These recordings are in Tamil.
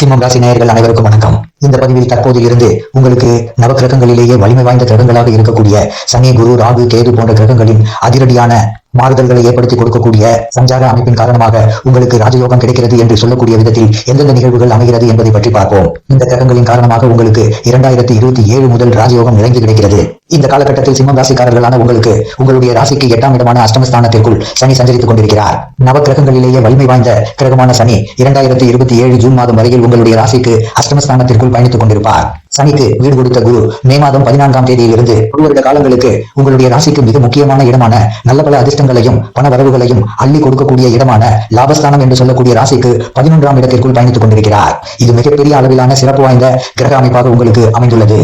சிம்மம் ராசி நேயர்கள் அனைவருக்கும் வணக்கம். இந்த பதிவில் தற்போது இருந்து உங்களுக்கு நவக்கிரகங்களிலேயே வலிமை வாய்ந்த கிரகங்களாக இருக்கக்கூடிய சனி குரு ராகு கேது போன்ற கிரகங்களின் அதிரடியான மாறுதல்களை ஏற்படுத்தி கொடுக்கக்கூடிய சஞ்சார அமைப்பின் காரணமாக உங்களுக்கு ராஜயோகம் கிடைக்கிறது என்று சொல்லக்கூடிய விதத்தில் எந்தெந்த நிகழ்வுகள் அமைகிறது என்பதை பற்றி பார்ப்போம். இந்த கிரகங்களின் காரணமாக உங்களுக்கு இரண்டாயிரத்தி இருபத்தி ஏழு முதல் ராஜயோகம் நிறைந்து கிடைக்கிறது. இந்த காலகட்டத்தில் சிம்மம் ராசிக்காரர்களான உங்களுக்கு உங்களுடைய ராசிக்கு எட்டாம் இடமான அஷ்டமஸ்தானத்திற்குள் சனி சஞ்சரித்துக் கொண்டிருக்கிறார். நவக்கிரகங்களிலேயே வலிமை வாய்ந்த கிரகமான சனி இரண்டாயிரத்தி இருபத்தி ஏழு ஜூன் மாதம் வரையில் உங்களுடைய ராசிக்கு அஷ்டமஸ்தானத்திற்குள் பயணித்துக் கொண்டிருப்பார். சனிக்கு வீடு கொடுத்த குரு மே மாதம் பதினான்காம் தேதியிலிருந்து ஒரு வருட காலங்களுக்கு உங்களுடைய ராசிக்கு மிக முக்கியமான இடமான நல்ல பல அதிர்ஷ்டங்களையும் பண வரவுகளையும் அள்ளி கொடுக்கக்கூடிய இடமான லாபஸ்தானம் என்று சொல்லக்கூடிய ராசிக்கு பதினொன்றாம் இடத்திற்குள் பயணித்துக் கொண்டிருக்கிறார். இது மிகப்பெரிய அளவிலான சிறப்பு வாய்ந்த கிரக அமைப்பாக உங்களுக்கு அமைந்துள்ளது.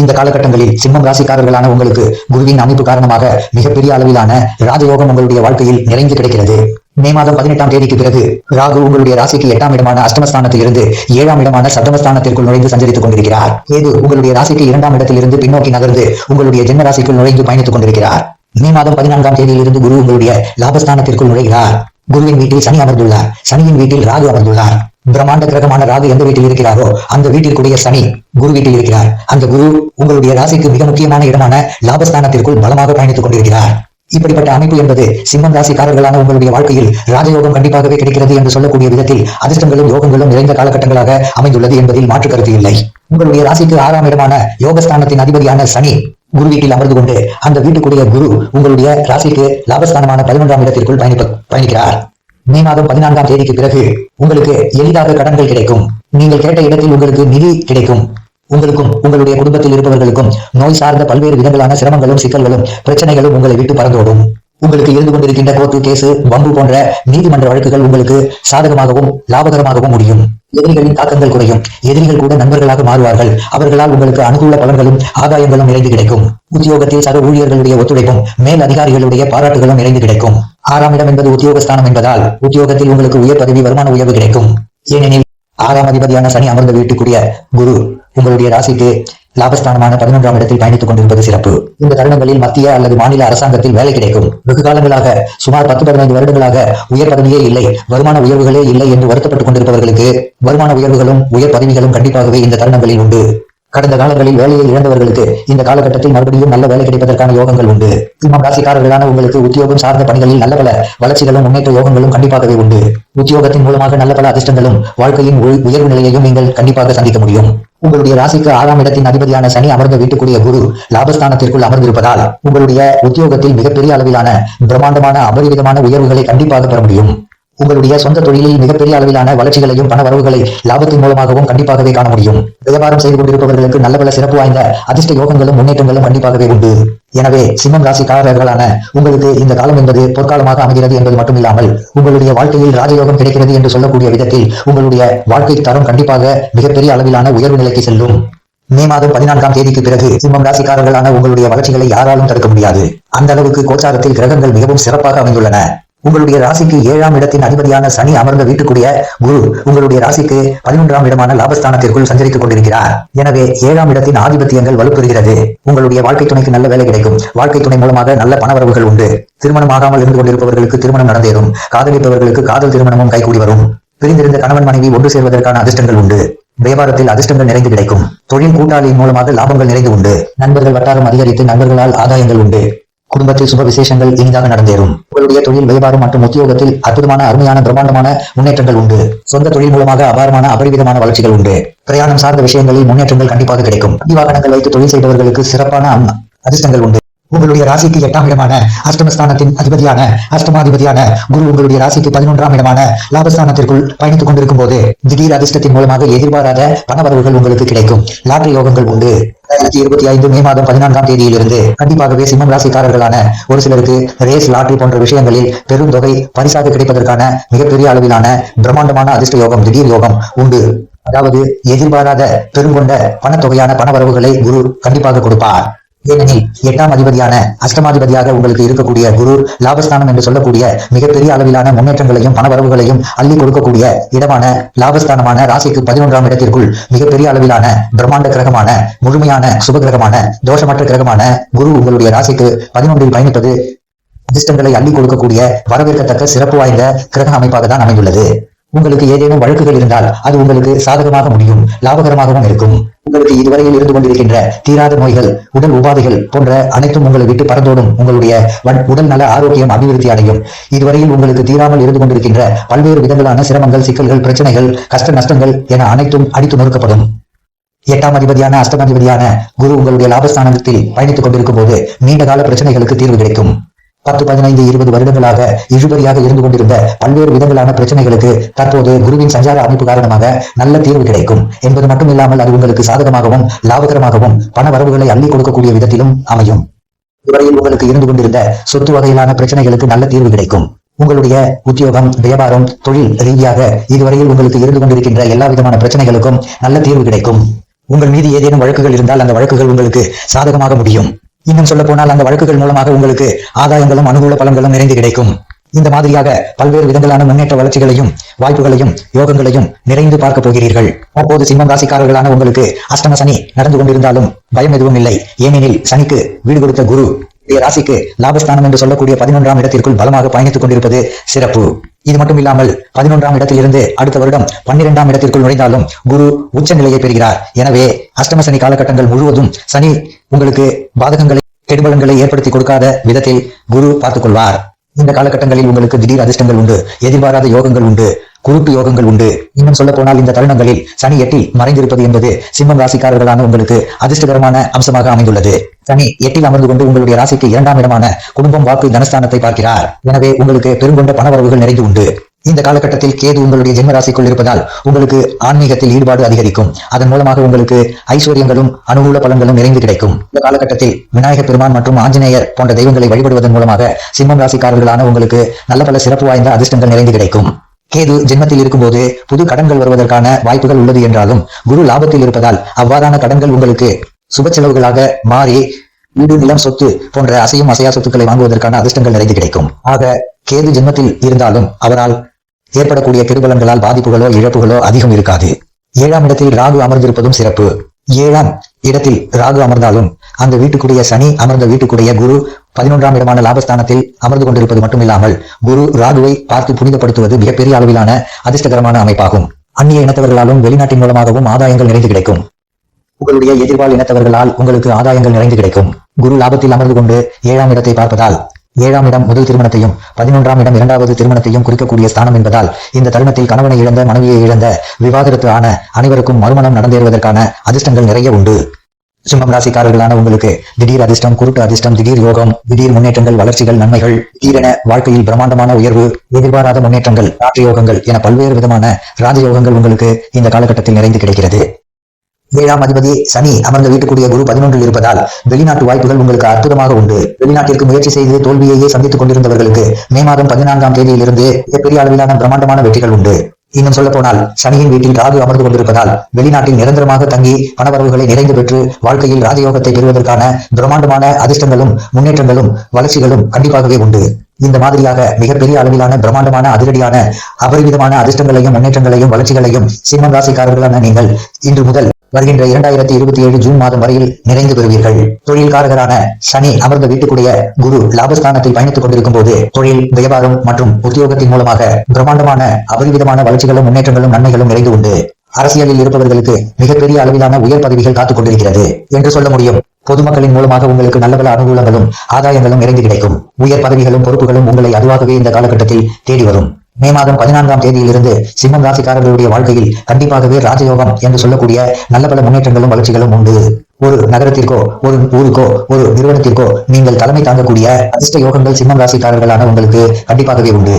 இந்த காலகட்டங்களில் சிம்மம் ராசிக்காரர்களான உங்களுக்கு குருவின் அமைப்பு காரணமாக மிகப்பெரிய அளவிலான ராஜயோகம் உங்களுடைய வாழ்க்கையில் நிறைந்து கிடைக்கிறது. மே மாதம் பதினெட்டாம் தேதிக்கு பிறகு ராகு உங்களுடைய ராசிக்கு எட்டாம் இடமான அஷ்டமஸ்தானத்தில் இருந்து ஏழாம் இடமான சப்தமஸ்தானத்திற்குள் நுழைந்து சஞ்சரித்துக் கொண்டிருக்கிறார். ஏது உங்களுடைய ராசிக்கு இரண்டாம் இடத்திலிருந்து பின்னோக்கி நகர்ந்து உங்களுடைய ஜென்ம ராசிக்குள் நுழைந்து பயணித்துக் கொண்டிருக்கிறார். மே மாதம் பதினான்காம் தேதியிலிருந்து குரு உங்களுடைய லாபஸ்தானத்திற்குள் நுழைகிறார். குருவின் வீட்டில் சனி அமர்ந்துள்ளார். சனியின் வீட்டில் ராகு அமர்ந்துள்ளார். பிரம்மாண்ட கிரகமான ராகு எந்த வீட்டில் இருக்கிறாரோ அந்த வீட்டிற்குரிய சனி குரு வீட்டில் இருக்கிறார். அந்த குரு உங்களுடைய ராசிக்கு மிக முக்கியமான இடமான லாபஸ்தானத்திற்குள் பலமாக பயணித்துக் கொண்டிருக்கிறார். இப்படிப்பட்ட அமைப்பு என்பது சிம்மம் ராசிக்காரர்களான உங்களுடைய வாழ்க்கையில் ராஜயோகம் கண்டிப்பாகவே கிடைக்கிறது என்று சொல்லக்கூடிய விதத்தில் அதிர்ஷ்டங்களும் யோகங்களும் நிறைந்த காலகட்டங்களாக அமைந்துள்ளது என்பதில் மாற்று கருத்து இல்லை. உங்களுடைய ராசிக்கு ஆறாம் இடமான யோகஸ்தானத்தின் அதிபதியான சனி குரு வீட்டில் அமர்ந்து கொண்டு அந்த வீட்டுக்குரிய குரு உங்களுடைய ராசிக்கு லாபஸ்தானமான பதினொன்றாம் இடத்திற்குள் பயணிப்ப பயணிக்கிறார். மே மாதம் பதினான்காம் தேதிக்கு பிறகு உங்களுக்கு எளிதாக கடன்கள் கிடைக்கும். நீங்கள் கேட்ட இடத்தில் உங்களுக்கு நிதி கிடைக்கும். உங்களுக்கும் உங்களுடைய குடும்பத்தில் இருப்பவர்களுக்கும் நோய் சார்ந்த பல்வேறு விதங்களான சிரமங்களும் சிக்கல்களும் பிரச்சனைகளும் உங்களை விட்டு பறந்தோடும் உங்களுக்கு இருந்து கொண்டிருக்கின்ற கோர்ட்டு கேசு வம்பு போன்ற நீதிமன்ற வழக்குகள் உங்களுக்கு சாதகமாகவும் லாபகரமாகவும் முடியும். எதிரிகளின் தாக்கங்கள் குறையும். எதிரிகள் கூட நண்பர்களாக மாறுவார்கள். அவர்களால் உங்களுக்கு அனுகூல பலன்களும் ஆதாயங்களும் நிறைந்து கிடைக்கும். உத்தியோகத்தில் சக ஊழியர்களுடைய ஒத்துழைப்பும் மேல் அதிகாரிகளுடைய பாராட்டுகளும் நிறைந்து கிடைக்கும். ஆறாம் இடம் என்பது உத்தியோகஸ்தானம் என்பதால் உத்தியோகத்தில் உங்களுக்கு உயர் பதவி வருமான உயர்வு கிடைக்கும். ஏனெனில் ஆறாம் அதிபதியான சனி அமர்ந்த வீட்டுக்குரிய குரு உங்களுடைய ராசிக்கு லாபஸ்தானமான பதினொன்றாம் இடத்தில் பயணித்துக் கொண்டிருப்பது சிறப்பு. இந்த தருணங்களில் மத்திய அல்லது மாநில அரசாங்கத்தில் வேலை கிடைக்கும். வெகு காலங்களாக சுமார் பத்து பதினைந்து வருடங்களாக உயர் பதவியே இல்லை வருமான உயர்வுகளே இல்லை என்று வருத்தப்பட்டுக் கொண்டிருப்பவர்களுக்கு வருமான உயர்வுகளும் உயர் பதவிகளும் கண்டிப்பாகவே இந்த தருணங்களில் உண்டு. கடந்த காலங்களில் வேலையை இழந்தவர்களுக்கு இந்த காலகட்டத்தில் மறுபடியும் நல்ல வேலை கிடைப்பதற்கான யோகங்கள் உண்டு. சிம்மம் ராசிக்காரர்களான உங்களுக்கு உத்தியோகம் சார்ந்த பணிகளில் நல்ல பல வளர்ச்சிகளும் முன்னேற்ற யோகங்களும் கண்டிப்பாகவே உண்டு. உத்தியோகத்தின் மூலமாக நல்ல பல அதிர்ஷ்டங்களும் வாழ்க்கையின் உயர்வு நிலையையும் நீங்கள் கண்டிப்பாக சந்திக்க முடியும். உங்களுடைய ராசிக்கு ஆறாம் இடத்தின் அதிபதியான சனி அமர்ந்த வீட்டுக்குரிய குரு லாபஸ்தானத்திற்குள் அமர்ந்திருப்பதால் உங்களுடைய உத்தியோகத்தில் மிகப்பெரிய அளவிலான பிரம்மாண்டமான அபரிவிதமான உயர்வுகளை கண்டிப்பாக பெற முடியும். உங்களுடைய சொந்த தொழிலில் மிகப்பெரிய அளவிலான வளர்ச்சிகளையும் பண வரவுகளை லாபத்தின் மூலமாகவும் கண்டிப்பாகவே காண முடியும். வியாபாரம் செய்து கொண்டிருப்பவர்களுக்கு நல்ல பல சிறப்பு வாய்ந்த அதிர்ஷ்ட யோகங்களும் முன்னேற்றங்களும் கண்டிப்பாகவே உண்டு. எனவே சிம்மம் ராசிக்காரர்களான உங்களுக்கு இந்த காலம் என்பது பொற்காலமாக அமைகிறது என்பது மட்டுமில்லாமல் உங்களுடைய வாழ்க்கையில் ராஜயோகம் கிடைக்கிறது என்று சொல்லக்கூடிய விதத்தில் உங்களுடைய வாழ்க்கை தரம் கண்டிப்பாக மிகப்பெரிய அளவிலான உயர்வு நிலைக்கு செல்லும். மே மாதம் பதினான்காம் தேதிக்கு பிறகு சிம்மம் ராசிக்காரர்களான உங்களுடைய வளர்ச்சிகளை யாராலும் தடுக்க முடியாது. அந்த அளவுக்கு கோச்சாரத்தில் கிரகங்கள் மிகவும் சிறப்பாக அமைந்துள்ளன. உங்களுடைய ராசிக்கு ஏழாம் இடத்தின் அதிபதியான சனி அமர்ந்த வீட்டுக்குரிய குரு உங்களுடைய ராசிக்கு பதினொன்றாம் இடமான லாபஸ்தானத்திற்குள் சஞ்சரித்துக் கொண்டிருக்கிறார். எனவே ஏழாம் இடத்தின் ஆதிபத்தியங்கள் வலுப்பெறுகிறது. உங்களுடைய வாழ்க்கை துணைக்கு நல்ல வேலை கிடைக்கும். வாழ்க்கை துணை மூலமாக நல்ல பணவரவுகள் உண்டு. திருமணம் ஆகாமல் இருந்து கொண்டிருப்பவர்களுக்கு திருமணம் நடந்தேறும். காதலிப்பவர்களுக்கு காதல் திருமணமும் கைகூடி வரும். பிரிந்திருந்த கணவன் மனைவி ஒன்று சேர்வதற்கான அதிர்ஷ்டங்கள் உண்டு. வியாபாரத்தில் அதிர்ஷ்டங்கள் நிறைந்து கிடைக்கும். தொழில் கூட்டாளியின் மூலமாக லாபங்கள் நிறைந்து உண்டு. நண்பர்கள் வட்டாரம் அதிகரித்து நண்பர்களால் ஆதாயங்கள் உண்டு. குடும்பத்தில் சுப விசேஷங்கள் இனிதாக நடந்தேறும். உங்களுடைய தொழில் வியாபாரம் மற்றும் உத்தியோகத்தில் அற்புதமான அருமையான பிரம்மாண்டமான முன்னேற்றங்கள் உண்டு. சொந்த தொழில் மூலமாக அபாரமான அபரிவிதமான வளர்ச்சிகள் உண்டு. பிரயாணம் சார்ந்த விஷயங்களில் முன்னேற்றங்கள் கண்டிப்பாக கிடைக்கும். வாகனங்கள் வைத்து தொழில் செய்பவர்களுக்கு சிறப்பான அதிர்ஷ்டங்கள் உண்டு. உங்களுடைய ராசிக்கு எட்டாம் இடமான அஷ்டமஸ்தானத்தின் அதிபதியான அஷ்டமாதிபதியான குரு உங்களுடைய ராசிக்கு பதினொன்றாம் இடமான லாபஸ்தானத்திற்குள் பயணித்துக் கொண்டிருக்கும் போது திடீர் அதிர்ஷ்டத்தின் மூலமாக எதிர்பாராத பணவரவுகள் உங்களுக்கு கிடைக்கும். லாட்டரி யோகங்கள் உண்டு. இரண்டாயிரத்தி இருபத்தி ஐந்து மே மாதம் பதினான்காம் தேதியிலிருந்து கண்டிப்பாகவே சிம்மம் ராசிக்காரர்களான ஒரு சிலருக்கு ரேஸ் லாட்டரி போன்ற விஷயங்களில் பெரும் தொகை பரிசாக கிடைப்பதற்கான மிகப்பெரிய அளவிலான பிரம்மாண்டமான அதிர்ஷ்ட யோகம் திடீர் யோகம் உண்டு. அதாவது எதிர்பாராத பெருங்கொண்ட பணத்தொகையான பணவரவுகளை குரு கண்டிப்பாக கொடுப்பார். ஏனெனில் எட்டாம் அதிபதியான அஷ்டமாதிபதியாக உங்களுக்கு இருக்கக்கூடிய குரு லாபஸ்தானம் என்று சொல்லக்கூடிய மிகப்பெரிய அளவிலான முன்னேற்றங்களையும் பணவரவுகளையும் அள்ளி கொடுக்கக்கூடிய இடமான லாபஸ்தானமான ராசிக்கு பதினொன்றாம் இடத்திற்குள் மிகப்பெரிய அளவிலான பிரம்மாண்ட கிரகமான முழுமையான சுப கிரகமான தோஷமற்ற கிரகமான குரு உங்களுடைய ராசிக்கு பதினொன்றில் பயணிப்பது அதிர்ஷ்டங்களை அள்ளி கொடுக்கக்கூடிய வரவேற்கத்தக்க சிறப்பு வாய்ந்த கிரக அமைப்பாக தான் அமைந்துள்ளது. உங்களுக்கு ஏதேனும் வழக்குகள் இருந்தால் அது உங்களுக்கு சாதகமாக முடியும் லாபகரமாகவும் இருக்கும். உங்களுக்கு இதுவரையில் இருந்து கொண்டிருக்கின்ற தீராத நோய்கள் உடல் உபாதைகள் போன்ற அனைத்தும் உங்களை விட்டு பறந்தோடும் உங்களுடைய உடல் நல ஆரோக்கியம் அபிவிருத்தி அடையும். இதுவரையில் உங்களுக்கு தீராமல் இருந்து கொண்டிருக்கின்ற பல்வேறு விதங்களான சிரமங்கள் சிக்கல்கள் பிரச்சனைகள் கஷ்ட நஷ்டங்கள் என அனைத்தும் அடித்து நொறுக்கப்படும். எட்டாம் அதிபதியான அஷ்டமாதிபதியான குரு உங்களுடைய லாபஸ்தானத்தில் பயணித்துக் கொண்டிருக்கும் போது நீண்ட கால பிரச்சனைகளுக்கு தீர்வு கிடைக்கும். பத்து பதினைந்து இருபது வருடங்களாக இழுபறியாக இருந்து கொண்டிருந்த பல்வேறு விதங்களான பிரச்சனைகளுக்கு தற்போது குருவின் சஞ்சார அமைப்பு காரணமாக நல்ல தீர்வு கிடைக்கும். என்பது மட்டும் இல்லாமல் அது உங்களுக்கு சாதகமாகவும் லாபகரமாகவும் பண வரவுகளை அள்ளி கொடுக்கக்கூடிய விதத்திலும் அமையும். இதுவரையில் உங்களுக்கு இருந்து கொண்டிருந்த சொத்து வகையிலான பிரச்சனைகளுக்கு நல்ல தீர்வு கிடைக்கும். உங்களுடைய உத்தியோகம் வியாபாரம் தொழில் ரீதியாக இதுவரையில் உங்களுக்கு இருந்து கொண்டிருக்கின்ற எல்லா விதமான பிரச்சனைகளுக்கும் நல்ல தீர்வு கிடைக்கும். உங்கள் மீது ஏதேனும் வழக்குகள் இருந்தால் அந்த வழக்குகள் உங்களுக்கு சாதகமாக முடியும். இன்னும் சொல்ல போனால் அந்த வழக்குகள் மூலமாக உங்களுக்கு ஆதாயங்களும் அனுகூல பலன்களும் நிறைந்து கிடைக்கும். இந்த மாதிரியாக பல்வேறு விதங்களான முன்னேற்ற வளர்ச்சிகளையும் வாய்ப்புகளையும் யோகங்களையும் நிறைந்து பார்க்க போகிறீர்கள். அப்போது சிம்மம் ராசிக்காரர்களான உங்களுக்கு அஷ்டம சனி நடந்து கொண்டிருந்தாலும் பயம் எதுவும் இல்லை. ஏனெனில் சனிக்கு வீடு கொடுத்த குரு ராசிக்கு லாபஸ்தானம் என்று சொல்லக்கூடிய பதினொன்றாம் இடத்திற்குள் பலமாக பயணித்துக் கொண்டிருப்பது சிறப்பு. இது மட்டும் இல்லாமல் பதினொன்றாம் இடத்திலிருந்து அடுத்த வருடம் பன்னிரெண்டாம் இடத்திற்குள் நுழைந்தாலும் குரு உச்ச நிலையை பெறுகிறார். எனவே அஷ்டம சனி காலகட்டங்கள் முழுவதும் சனி உங்களுக்கு பாதகங்களை கெடுபலன்களை ஏற்படுத்தி கொடுக்காத விதத்தில் குரு பார்த்துக் கொள்வார் இந்த காலகட்டங்களில் உங்களுக்கு திடீர் அதிர்ஷ்டங்கள் உண்டு எதிர்பாராத யோகங்கள் உண்டு குருட்டு யோகங்கள் உண்டு. இன்னும் சொல்ல போனால் இந்த தருணங்களில் சனி எட்டில் மறைந்திருப்பது என்பது சிம்மம் ராசிக்காரர்களான உங்களுக்கு அதிர்ஷ்டகரமான அம்சமாக அமைந்துள்ளது. சனி எட்டில் அமர்ந்து கொண்டு உங்களுடைய ராசிக்கு இரண்டாம் இடமான குடும்பம் வாக்கு தனஸ்தானத்தை பார்க்கிறார். எனவே உங்களுக்கு பெருங்கொண்ட பணவரவுகள் நிறைந்து உண்டு. இந்த காலகட்டத்தில் கேது உங்களுடைய ஜென்மராசிக்குள் இருப்பதால் உங்களுக்கு ஆன்மீகத்தில் ஈடுபாடு அதிகரிக்கும். அதன் மூலமாக உங்களுக்கு ஐஸ்வர்யங்களும் அனுகூல பலன்களும் நிறைந்து கிடைக்கும். இந்த காலகட்டத்தில் விநாயகர் பெருமான் மற்றும் ஆஞ்சநேயர் போன்ற தெய்வங்களை வழிபடுவதன் மூலமாக சிம்மம் ராசிக்காரர்களான உங்களுக்கு நல்ல பல சிறப்பு வாய்ந்த அதிர்ஷ்டங்கள் நிறைந்து கிடைக்கும். கேது ஜென்மத்தில் இருக்கும்போது புது கடன்கள் வருவதற்கான வாய்ப்புகள் உள்ளது என்றாலும் குரு லாபத்தில் இருப்பதால் அவ்வாறான கடன்கள் உங்களுக்கு சுப செலவுகளாக மாறி வீடு நிலம் சொத்து போன்ற அசையும் அசையா சொத்துக்களை வாங்குவதற்கான அதிர்ஷ்டங்கள் நிறைந்து கிடைக்கும். ஆக கேது ஜென்மத்தில் இருந்தாலும் அவரால் ஏற்படக்கூடிய கெடுபலன்களால் பாதிப்புகளோ இழப்புகளோ அதிகம் இருக்காது. ஏழாம் இடத்தில் ராகு அமர்ந்திருப்பதும் சிறப்பு. ஏழாம் இடத்தில் ராகு அமர்ந்தாலும் அந்த வீட்டுக்குடைய சனி அமர்ந்த வீட்டுக்குடைய குரு பதினொன்றாம் இடமான லாபஸ்தானத்தில் அமர்ந்து கொண்டிருப்பது மட்டுமில்லாமல் குரு ராகுவை பார்த்து புனிதப்படுத்துவது மிகப்பெரிய அளவிலான அதிர்ஷ்டகரமான அமைப்பாகும். அந்நிய இனத்தவர்களாலும் வெளிநாட்டின் மூலமாகவும் ஆதாயங்கள் நிறைந்து கிடைக்கும். உங்களுடைய எதிர்பால் இனத்தவர்களால் உங்களுக்கு ஆதாயங்கள் நிறைந்து கிடைக்கும். குரு லாபத்தில் அமர்ந்து கொண்டு ஏழாம் இடத்தை பார்ப்பதால் ஏழாம் இடம் முதல் திருமணத்தையும் பதினொன்றாம் இடம் இரண்டாவது திருமணத்தையும் குறிக்கக்கூடிய ஸ்தானம் என்பதால் இந்த தருணத்தில் கணவனை இழந்த மனைவியை இழந்த விவாகரத்து ஆன அனைவருக்கும் மறுமணம் நடந்தேறுவதற்கான அதிர்ஷ்டங்கள் நிறைய உண்டு. சிம்மம் ராசிக்காரர்களான உங்களுக்கு திடீர் அதிர்ஷ்டம் குருட்டு அதிர்ஷ்டம் திடீர் யோகம் திடீர் முன்னேற்றங்கள் வளர்ச்சிகள் நன்மைகள் திடீரென வாழ்க்கையில் பிரம்மாண்டமான உயர்வு எதிர்பாராத முன்னேற்றங்கள் ராஜயோகங்கள் என பல்வேறு விதமான ராஜயோகங்கள் உங்களுக்கு இந்த காலகட்டத்தில் நிறைந்து கிடைக்கிறது. ஏழாம் அதிபதி சனி அமர்ந்த வீட்டுக்குரிய குரு பதினொன்றில் இருப்பதால் வெளிநாட்டு வாய்ப்புகள் உங்களுக்கு அற்புதமாக உண்டு. வெளிநாட்டிற்கு முயற்சி செய்து தோல்வியையே சந்தித்துக் கொண்டிருந்தவர்களுக்கு மே மாதம் பதினான்காம் தேதியிலிருந்து மிகப்பெரிய அளவிலான பிரம்மாண்டமான வெற்றிகள் உண்டு. இன்னும் சொல்ல போனால் சனியின் வீட்டில் ராகு அமர்ந்து கொண்டிருப்பதால் வெளிநாட்டில் நிரந்தரமாக தங்கி பணவரவுகளை நிறைந்து பெற்று வாழ்க்கையில் ராஜயோகத்தை பெறுவதற்கான பிரம்மாண்டமான அதிர்ஷ்டங்களும் முன்னேற்றங்களும் வளர்ச்சிகளும் கண்டிப்பாகவே உண்டு. இந்த மாதிரியாக மிகப்பெரிய அளவிலான பிரம்மாண்டமான அதிரடியான அபரிவிதமான அதிர்ஷ்டங்களையும் முன்னேற்றங்களையும் வளர்ச்சிகளையும் சிம்மம் ராசிக்காரர்களான நீங்கள் இன்று முதல் வருகின்ற இரண்டாயிரத்தி இருபத்தி ஏழு ஜூன் மாதம் வரையில் நிறைந்து பெறுவீர்கள். தொழில்காரகரான சனி அமர்ந்த வீட்டுக்குடைய குரு லாபஸ்தானத்தில் பயணித்துக் கொண்டிருக்கும் போது தொழில் வியாபாரம் மற்றும் உத்தியோகத்தின் மூலமாக பிரம்மாண்டமான அபரிவிதமான வளர்ச்சிகளும் முன்னேற்றங்களும் நன்மைகளும் நிறைந்து உண்டு. அரசியலில் இருப்பவர்களுக்கு மிகப்பெரிய அளவிலான உயர் பதவிகள் காத்துக் கொண்டிருக்கிறது. என்று சொல்ல முடியும். பொதுமக்களின் மூலமாக உங்களுக்கு நல்ல பல அனுகூலங்களும் ஆதாயங்களும் நிறைந்து கிடைக்கும். உயர் பதவிகளும் பொறுப்புகளும் உங்களை அதுவாகவே இந்த காலகட்டத்தில் தேடி வரும். மே மாதம் பதினான்காம் தேதியிலிருந்து சிம்மம் ராசிக்காரர்களுடைய வாழ்க்கையில் கண்டிப்பாகவே ராஜயோகம் என்று சொல்லக்கூடிய நல்ல பல முன்னேற்றங்களும் வளர்ச்சிகளும் உண்டு. ஒரு நகரத்திற்கோ ஒரு ஊருக்கோ ஒரு நிறுவனத்திற்கோ நீங்கள் தலைமை தாங்கக்கூடிய அதிர்ஷ்ட யோகங்கள் சிம்மம் ராசிக்காரர்களான உங்களுக்கு கண்டிப்பாகவே உண்டு.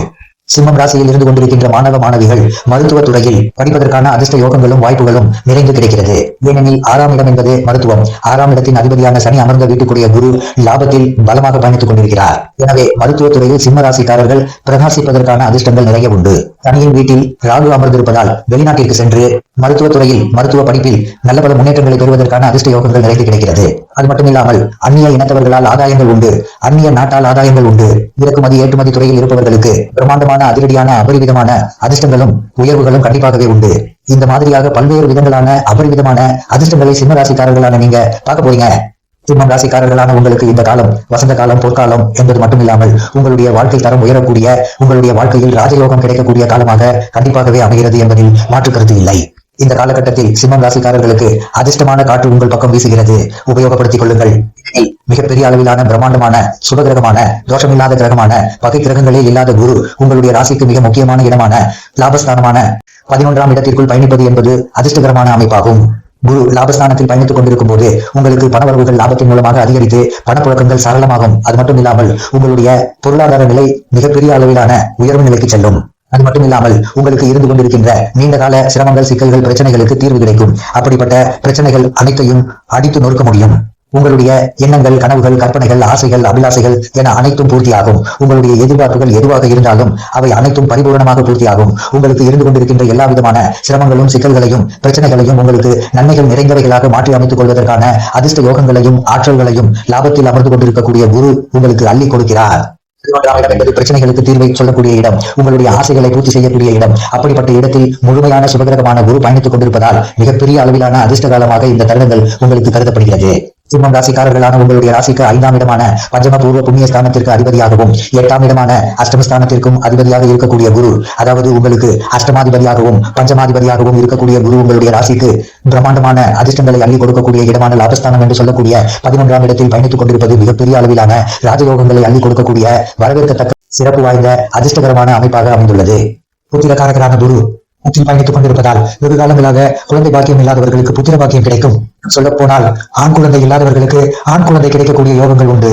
சிம்மம் ராசியில் இருந்து கொண்டிருக்கின்ற மாணவ மாணவிகள் மருத்துவ துறையில் படிப்பதற்கான அதிர்ஷ்ட யோகங்களும் வாய்ப்புகளும் நிறைந்து கிடைக்கிறது. ஏனெனில் ஆறாம் இடம் என்பது மருத்துவம். ஆறாம் இடத்தின் அதிபதியான சனி அமர்ந்த வீட்டுக்குரிய குரு லாபத்தில் பலமாக பயணித்துக் கொண்டிருக்கிறார். எனவே மருத்துவ துறையில் சிம்ம ராசிக்காரர்கள் பிரகாசிப்பதற்கான அதிர்ஷ்டங்கள் நிறைய உண்டு. சனியின் வீட்டில் ராகு அமர்ந்திருப்பதால் வெளிநாட்டிற்கு சென்று மருத்துவ துறையில் மருத்துவ படிப்பில் நல்ல பல முன்னேற்றங்களை பெறுவதற்கான அதிர்ஷ்ட யோகங்கள் நிறைந்து கிடைக்கிறது. அது மட்டுமில்லாமல் அந்நிய இனத்தவர்களால் ஆதாயங்கள் உண்டு. அந்நிய நாட்டால் ஆதாயங்கள் உண்டு. இறக்குமதி ஏற்றுமதி துறையில் இருப்பவர்களுக்கு பிரமாண்டமான அதிரடியான அபரிவிதமான அதிர்ஷ்டங்களும் உயர்வுகளும் கண்டிப்பாகவே உண்டு. இந்த மாதிரியாக பல்வேறு விதங்களான அபரிவிதமான அதிர்ஷ்டங்களை சிம்ம ராசிக்காரர்களான நீங்க பார்க்க போறீங்க. சிம்மம் ராசிக்காரர்களான உங்களுக்கு இந்த காலம் வசந்த காலம் பொற்காலம் என்பது மட்டும் இல்லாமல் உங்களுடைய வாழ்க்கை தரம் உயரக்கூடிய உங்களுடைய வாழ்க்கையில் ராஜயோகம் கிடைக்கக்கூடிய காலமாக கண்டிப்பாகவே அமைகிறது என்பதில் மாற்று கருத்து இல்லை. இந்த காலகட்டத்தில் சிம்மம் ராசிக்காரர்களுக்கு அதிர்ஷ்டமான காற்று உங்கள் பக்கம் வீசுகிறது. உபயோகப்படுத்திக் கொள்ளுங்கள் மிகப்பெரிய அளவிலான பிரம்மாண்டமான சுபகிரகமான தோஷமில்லாத கிரகமான பகை கிரகங்களே இல்லாத குரு உங்களுடைய ராசிக்கு மிக முக்கியமான இடமான லாபஸ்தானமான பதினொன்றாம் இடத்திற்குள் பயணிப்பது என்பது அதிர்ஷ்டகரமான அமைப்பாகும். குரு லாபஸ்தானத்தில் பயணித்துக் கொண்டிருக்கும் போது உங்களுக்கு பணவரவுகள் லாபத்தின் மூலமாக அதிகரித்து பணப்புழக்கங்கள் சரளமாகும் அது மட்டும் இல்லாமல் உங்களுடைய பொருளாதார நிலை மிகப்பெரிய அளவிலான உயர்வு நிலைக்கு செல்லும். அது மட்டும் இல்லாமல் உங்களுக்கு இருந்து கொண்டிருக்கின்ற நீண்ட கால சிரமங்கள் சிக்கல்கள் பிரச்சனைகளுக்கு தீர்வு கிடைக்கும். அப்படிப்பட்ட பிரச்சனைகள் அனைத்தையும் அடித்து நொறுக்க முடியும். உங்களுடைய எண்ணங்கள் கனவுகள் கற்பனைகள் ஆசைகள் அபிலாசைகள் என அனைத்தும் பூர்த்தியாகும். உங்களுடைய எதிர்பார்ப்புகள் எதுவாக இருந்தாலும் அவை அனைத்தும் பரிபூரணமாக பூர்த்தியாகும். உங்களுக்கு இருந்து கொண்டிருக்கின்ற எல்லா விதமான சிரமங்களும் சிக்கல்களையும் பிரச்சனைகளையும் உங்களுக்கு நன்மைகள் நிறைந்தவைகளாக மாற்றி அமைத்துக் கொள்வதற்கான அதிர்ஷ்ட யோகங்களையும் ஆற்றல்களையும் லாபத்தில் அமர்ந்து கொண்டிருக்கக்கூடிய குரு உங்களுக்கு அள்ளி கொடுக்கிறார். என்பது பிரச்சனைகளுக்கு தீர்வை சொல்லக்கூடிய இடம் உங்களுடைய ஆசைகளை பூர்த்தி செய்யக்கூடிய இடம் அப்படிப்பட்ட இடத்தில் முழுமையான சுபகிரகமான குரு பயணித்துக் கொண்டிருப்பதால் மிகப்பெரிய அளவிலான அதிர்ஷ்ட காலமாக இந்த தருணங்கள் உங்களுக்கு கருதப்படுகிறது. சிம்மன் ராசிக்காரர்களான உங்களுடைய ராசிக்கு ஐந்தாம் இடமான பஞ்சம பூர்வ புண்ணிய ஸ்தானத்திற்கு அதிபதியாகவும் எட்டாம் இடமான அஷ்டமஸ்தானத்திற்கும் அதிபதியாக இருக்கக்கூடிய குரு அதாவது உங்களுக்கு அஷ்டமாதிபதியாகவும் பஞ்சமாதிபதியாகவும் இருக்கக்கூடிய குரு உங்களுடைய ராசிக்கு பிரம்மாண்டமான அதிர்ஷ்டங்களை அள்ளி கொடுக்கக்கூடிய இடமான லாபஸ்தானம் என்று சொல்லக்கூடிய பதினொன்றாம் இடத்தில் பயணித்துக் கொண்டிருப்பது மிகப்பெரிய அளவிலான ராஜயோகங்களை அள்ளி கொடுக்கக்கூடிய வரவேற்கத்தக்க சிறப்பு வாய்ந்த அதிர்ஷ்டகரமான அமைப்பாக அமைந்துள்ளது. புத்திரக்காரகரான குரு புத்திர பயணித்துக் கொண்டிருப்பதால் வெகு காலங்களாக குழந்தை பாக்கியம் இல்லாதவர்களுக்கு புத்திர பாக்கியம் கிடைக்கும். சொல்ல போனால் ஆண் குழந்தை இல்லாதவர்களுக்கு ஆண் குழந்தை கிடைக்கக்கூடிய யோகங்கள் உண்டு.